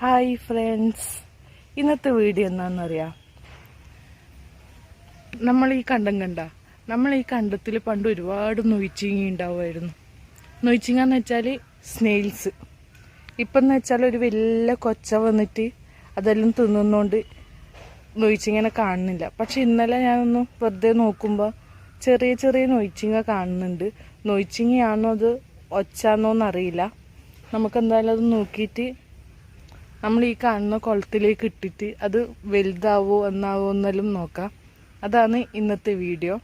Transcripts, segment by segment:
Hi friends. ഇന്നത്തെ video എന്താണെന്നറിയാം നമ്മൾ ഈ കണ്ടം കണ്ട? നമ്മൾ ഈ കണ്ടത്തിൽ പണ്ട് ഒരുപാട് നൊയ്ച്ചിങ്ങി ഉണ്ടാവുമായിരുന്നു. നൊയ്ച്ചിങ്ങ എന്ന് വെച്ചാൽ സ്നെയിൽസ്. ഇപ്പം എന്ന് വെച്ചാൽ ഒരു വലിയ കൊച്ച വന്നിട്ട് അതെല്ലാം തിന്നുന്നോണ്ട് നൊയ്ച്ചിങ്ങനെ കാണുന്നില്ല. പക്ഷെ ഇന്നലെ ഞാനൊന്ന് വെറുതെ നോക്കുമ്പോൾ ചെറിയ ചെറിയ നൊയ്ച്ചിങ്ങ കാണുന്നുണ്ട്. നൊയ്ച്ചിങ്ങയാണോ അത് ഒച്ചാന്നോന്നറിയില്ല എന്നറിയില്ല നമുക്ക് എന്തായാലും അത് നോക്കിയിട്ട് നമ്മൾ ഈ കാണുന്ന കുളത്തിലേക്ക് ഇട്ടിട്ട് അത് വലുതാവോ എന്നാവോ എന്നാലും നോക്കാം. അതാണ് ഇന്നത്തെ വീഡിയോ.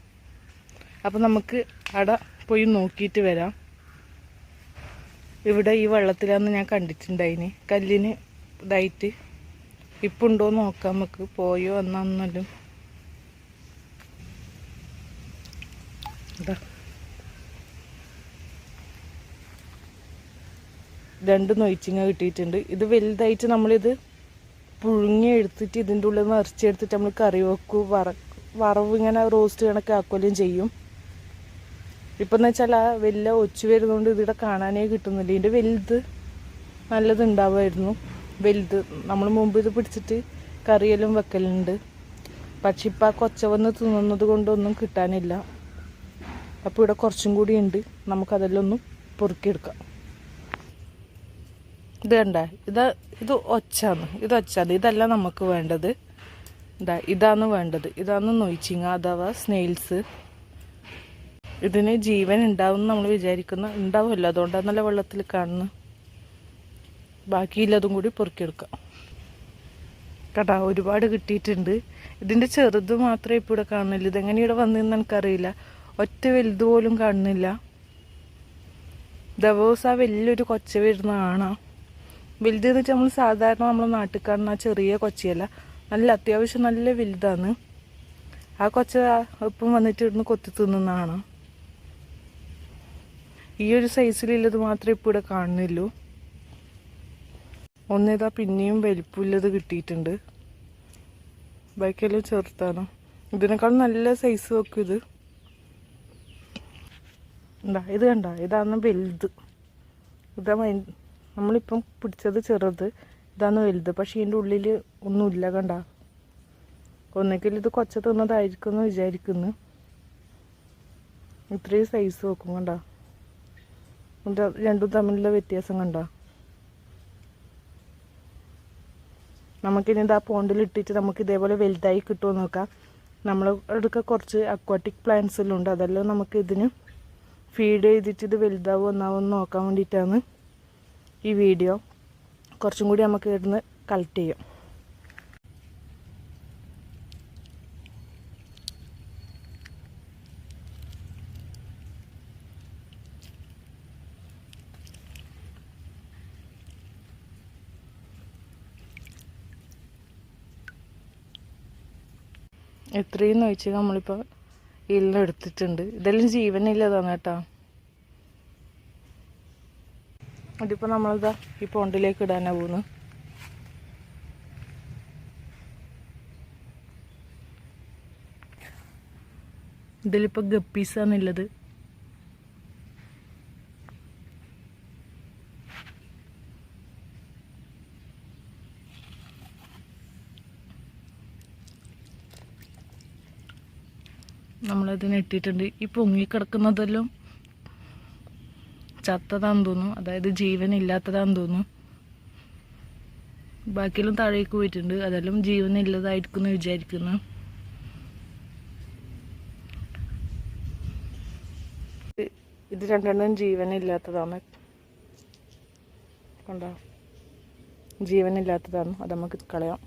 അപ്പം നമുക്ക് അവിടെ പോയി നോക്കിയിട്ട് വരാം. ഇവിടെ ഈ വെള്ളത്തിലാന്ന് ഞാൻ കണ്ടിട്ടുണ്ടായിന്. കല്ലിന് ഇതായിട്ട് ഇപ്പം ഉണ്ടോ നോക്കാം. നമുക്ക് പോയോ എന്നാന്നല്ലോ ഇതാ. രണ്ട് നൊയിച്ചിങ്ങ കിട്ടിയിട്ടുണ്ട്. ഇത് വലുതായിട്ട് നമ്മളിത് പുഴുങ്ങി എടുത്തിട്ട് ഇതിന്റെ ഉള്ളിൽ നിന്ന് ഇറച്ചിയെടുത്തിട്ട് നമ്മൾ കറി വെക്കും. വറ വറവ് ഇങ്ങനെ റോസ്റ്റ് കണക്ക് ആക്കുകയും ചെയ്യും. ഇപ്പം എന്ന് വെച്ചാൽ ആ വലിയ ഒച്ചു വരുന്നതുകൊണ്ട് ഇതിവിടെ കാണാനേ കിട്ടുന്നില്ല. ഇതിന്റെ വലുത് നല്ലത് ഉണ്ടാവുമായിരുന്നു വലുത് നമ്മൾ മുമ്പ് ഇത് പിടിച്ചിട്ട് കറിയെല്ലാം വെക്കലുണ്ട്. പക്ഷെ ഇപ്പം ആ കൊച്ച വന്ന് തിന്നുന്നത് കൊണ്ടൊന്നും കിട്ടാനില്ല. അപ്പോൾ ഇവിടെ കുറച്ചും കൂടി ഉണ്ട്. നമുക്കതെല്ലാം ഒന്ന് പൊറുക്കിയെടുക്കാം. ഇത് കണ്ട? ഇത് ഇത് ഒച്ചാന്ന് ഇത് ഒച്ചാന്ന് ഇതല്ല നമുക്ക് വേണ്ടത്. ഇതാ ഇതാണ് വേണ്ടത്. ഇതാണ് നൊയ്ച്ചിങ്ങ അഥവാ സ്നെയിൽസ്. ഇതിന് ജീവൻ ഉണ്ടാവും നമ്മൾ വിചാരിക്കുന്ന. ഉണ്ടാവുമല്ലോ. അതുകൊണ്ടാണ് നല്ല വെള്ളത്തിൽ കാണുന്നത്. ബാക്കിയില്ലതും കൂടി പൊറുക്കിയെടുക്കാം. കേട്ടാ ഒരുപാട് കിട്ടിയിട്ടുണ്ട്. ഇതിന്റെ ചെറുത് മാത്രമേ ഇപ്പോൾ ഇവിടെ കാണുന്നില്ല ഇതെങ്ങനെ ഇവിടെ വന്നതെന്ന് എനിക്കറിയില്ല. ഒറ്റ വലുത് പോലും കാണുന്നില്ല. ദിവസം വലിയൊരു കൊച്ച വരുന്ന കാണാം വലുത് എന്ന് വെച്ചാൽ നമ്മൾ സാധാരണ നമ്മൾ നാട്ടിൽ ചെറിയ കൊച്ചിയല്ല. നല്ല അത്യാവശ്യം നല്ല വലുതാണ്. ആ കൊച്ച ഒപ്പം വന്നിട്ട് ഇവിടുന്ന് കൊത്തി തിന്നുന്നതാണ്. ഈ ഒരു സൈസിലുള്ളത് മാത്രമേ ഇപ്പോൾ ഇവിടെ കാണുന്നുള്ളൂ. ഒന്നിതാ പിന്നെയും വലിപ്പമില്ലത് കിട്ടിയിട്ടുണ്ട്. ബാക്കിയെല്ലാം ചെറുത്താണ് ഇതിനേക്കാൾ നല്ല സൈസ് നോക്കും ഇത്. എന്താ ഇത് കണ്ട? ഇതാണ് വലുത്. ഇതാ മൈ- നമ്മളിപ്പം പിടിച്ചത് ചെറുത് ഇതാണ് വലുത്. പക്ഷേ ഇതിന്റെ ഉള്ളിൽ ഒന്നുമില്ല കണ്ട. ഒന്നെങ്കിൽ ഇത് കൊച്ച തിന്നതായിരിക്കും എന്ന് വിചാരിക്കുന്നു. ഇത്രയും സൈസ് വെക്കും കണ്ട. രണ്ടും തമ്മിലുള്ള വ്യത്യാസം കണ്ട. നമുക്കിനി ഇത് ആ പോണ്ടിൽ ഇട്ടിട്ട് നമുക്ക് ഇതേപോലെ വലുതായി കിട്ടുമോ നോക്കാം. നമ്മൾ അടുക്ക കുറച്ച് അക്വാട്ടിക് പ്ലാന്റ്സ് എല്ലാം ഉണ്ട്. അതെല്ലാം നമുക്ക് ഇതിന് ഫീഡ് ചെയ്തിട്ട് ഇത് വലുതാവോ എന്നാവോ എന്ന് നോക്കാൻ വേണ്ടിയിട്ടാണ്. ഈ വീഡിയോ കുറച്ചും കൂടി നമുക്ക് ഇവിടുന്ന് കളക്ട് ചെയ്യും. എത്രയും നോയിച്ച് നമ്മളിപ്പോൾ ഇല്ല എടുത്തിട്ടുണ്ട് ഇതെല്ലാം ജീവനില്ലതാണ് കേട്ടോ. അതിപ്പോൾ നമ്മളിതാ ഈ പോണ്ടിലേക്ക് ഇടാനാണ് പോകുന്നത് ഇതിലിപ്പോൾ ഗപ്പീസാണുള്ളത് നമ്മളതിനെ ഇട്ടിട്ടുണ്ട് ഈ പൊങ്ങിക്കിടക്കുന്നതെല്ലാം ചത്തതാന്ന് തോന്നുന്നു. അതായത് ജീവനില്ലാത്തതാന്ന് തോന്നുന്നു. ബാക്കിയെല്ലാം താഴേക്ക് പോയിട്ടുണ്ട്. അതെല്ലാം ജീവനില്ലതായിരിക്കും എന്ന് വിചാരിക്കുന്നു. ഇത് രണ്ടെണ്ണം ജീവനില്ലാത്തതാണ് കണ്ടോ? ജീവനില്ലാത്തതാണ് അത് നമുക്ക് കളയാം.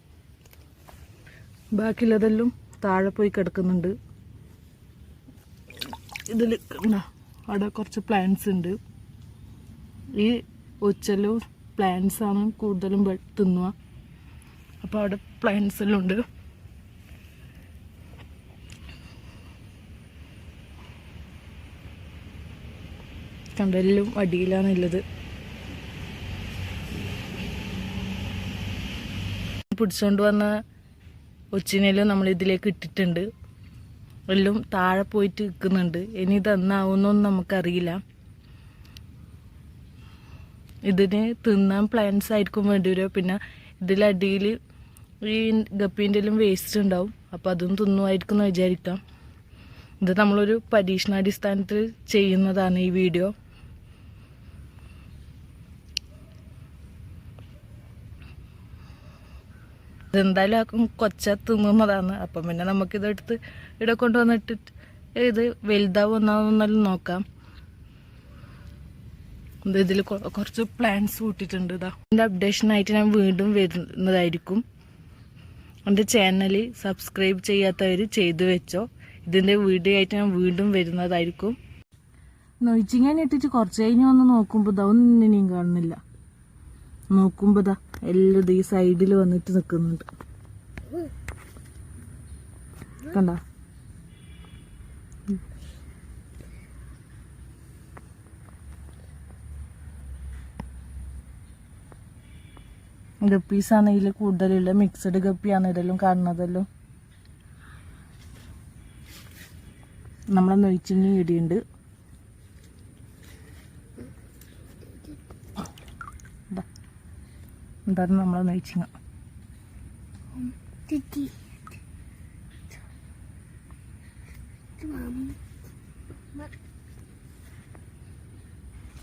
ബാക്കിയുള്ളതെല്ലാം താഴെ പോയി കിടക്കുന്നുണ്ട്. ഇതിൽ അവിടെ കുറച്ച് പ്ലാന്റ്സ് ഉണ്ട്. ഈ ഒച്ചലും പ്ലാന്റ്സ് ആണ് കൂടുതലും തിന്നുക. അപ്പോൾ അവിടെ പ്ലാന്റ്സ് എല്ലാം ഉണ്ട്. കണ്ടെല്ലാം അടിയിലാണുള്ളത് പിടിച്ചോണ്ട് വന്ന ഒച്ചിനെല്ലാം നമ്മൾ ഇതിലേക്ക് ഇട്ടിട്ടുണ്ട്. എല്ലാം താഴെ പോയിട്ട് നിൽക്കുന്നുണ്ട്. ഇനി ഇതെന്നാവുന്നൊന്നും നമുക്കറിയില്ല. ഇതിന് തിന്നാൻ പ്ലാന്റ്സ് ആയിരിക്കും വേണ്ടി വരിക. പിന്നെ ഇതിലടിയിൽ ഈ ഗപ്പീന്റെ എല്ലാം വേസ്റ്റ് ഉണ്ടാവും. അപ്പോൾ അതും തിന്നുമായിരിക്കും എന്ന് വിചാരിക്കാം. ഇത് നമ്മളൊരു പരീക്ഷണാടിസ്ഥാനത്തിൽ ചെയ്യുന്നതാണ് ഈ വീഡിയോ ഇതെന്തായാലും ആ കൊച്ച തിന്നുന്നതാണ്. അപ്പം പിന്നെ നമുക്കിതെടുത്ത് ഇവിടെ കൊണ്ടുവന്നിട്ട് ഇത് വലുതാവുന്നതെന്നാലും നോക്കാം. ഇതിൽ കുറച്ച് പ്ലാന്റ്സ് കൂട്ടിയിട്ടുണ്ട് ഇതാ എന്റെ അപ്ഡേഷനായിട്ട് ഞാൻ വീണ്ടും വരുന്നതായിരിക്കും. എന്റെ ചാനൽ സബ്സ്ക്രൈബ് ചെയ്യാത്തവർ ചെയ്തു വെച്ചോ. ഇതിന്റെ വീഡിയോ ആയിട്ട് ഞാൻ വീണ്ടും വരുന്നതായിരിക്കും. നൊയിച്ചിങ്ങനെ ഇട്ടിട്ട് കുറച്ച് കഴിഞ്ഞ് വന്ന് നോക്കുമ്പോൾ ഇതാ ഒന്നും ഇനിയും കാണുന്നില്ല. നോക്കുമ്പോൾ ഇതാ എല്ലാം ഈ സൈഡിൽ വന്നിട്ട് നിൽക്കുന്നുണ്ട് കണ്ട? ഗപ്പീസാണ് ഇതിൽ കൂടുതലുള്ള. മിക്സഡ് ഗപ്പിയാണ് ഇതെല്ലാം കാണുന്നതല്ലോ. നമ്മളെ നൊയിച്ചിങ്ങി ഇടിയുണ്ട് എന്തായാലും നമ്മളെ നൊയിച്ചിങ്ങ.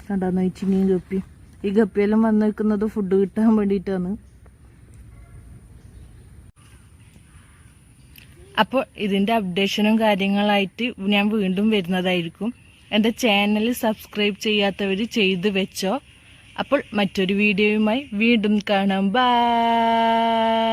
കണ്ടാ നൊയിച്ചിങ്ങയും ഗപ്പി? ഈ ഗപ്പിയെല്ലാം വന്ന് നിൽക്കുന്നത് ഫുഡ് കിട്ടാൻ വേണ്ടിയിട്ടാണ്. അപ്പോൾ ഇതിന്റെ അപ്ഡേഷനും കാര്യങ്ങളായിട്ട് ഞാൻ വീണ്ടും വരുന്നതായിരിക്കും. എന്റെ ചാനൽ സബ്സ്ക്രൈബ് ചെയ്യാത്തവർ ചെയ്ത് വെച്ചോ. അപ്പോൾ മറ്റൊരു വീഡിയോയുമായി വീണ്ടും കാണാം. ബൈ